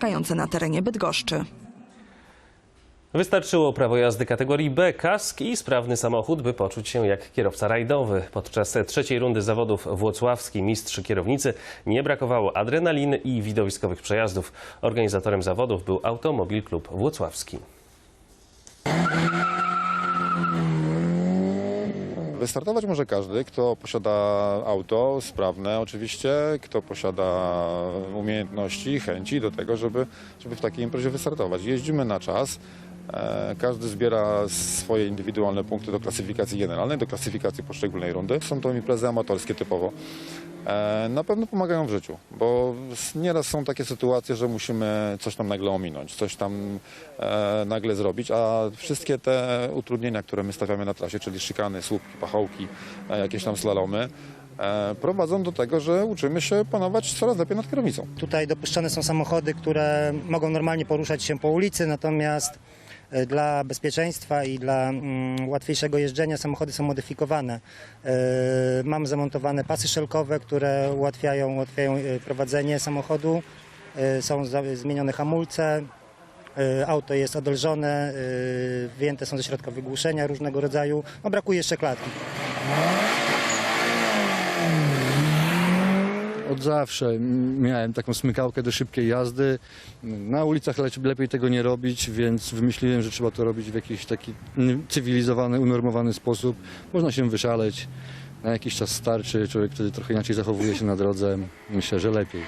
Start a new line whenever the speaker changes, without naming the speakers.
mieszkające na terenie Bydgoszczy.
Wystarczyło prawo jazdy kategorii B, kask i sprawny samochód, by poczuć się jak kierowca rajdowy. Podczas trzeciej rundy zawodów włocławski mistrz kierownicy nie brakowało adrenaliny i widowiskowych przejazdów. Organizatorem zawodów był Automobil Klub Włocławski.
Wystartować może każdy, kto posiada auto sprawne oczywiście, kto posiada umiejętności, chęci do tego, żeby, żeby w takiej imprezie wystartować. Jeździmy na czas. e, Każdy zbiera swoje indywidualne punkty do klasyfikacji generalnej, do klasyfikacji poszczególnej rundy. Są to imprezy amatorskie typowo. E, Na pewno pomagają w życiu, bo nieraz są takie sytuacje, że musimy coś tam nagle ominąć, coś tam e, nagle zrobić, a wszystkie te utrudnienia, które my stawiamy na trasie, czyli szykany, słupki, pachołki, e, jakieś tam slalomy, prowadzą do tego, że uczymy się panować coraz lepiej nad kierownicą.
Tutaj dopuszczane są samochody, które mogą normalnie poruszać się po ulicy, natomiast dla bezpieczeństwa i dla mm, łatwiejszego jeżdżenia samochody są modyfikowane. E, Mamy zamontowane pasy szelkowe, które ułatwiają, ułatwiają e, prowadzenie samochodu. E, Są zmienione hamulce. E, Auto jest odolżone, e, wjęte są ze środka wygłuszenia różnego rodzaju. No, brakuje jeszcze klatki.
Od zawsze miałem taką smykałkę do szybkiej jazdy. Na ulicach le- lepiej tego nie robić, więc wymyśliłem, że trzeba to robić w jakiś taki cywilizowany, unormowany sposób. Można się wyszaleć, na jakiś czas starczy, człowiek wtedy trochę inaczej zachowuje się na drodze. Myślę, że lepiej.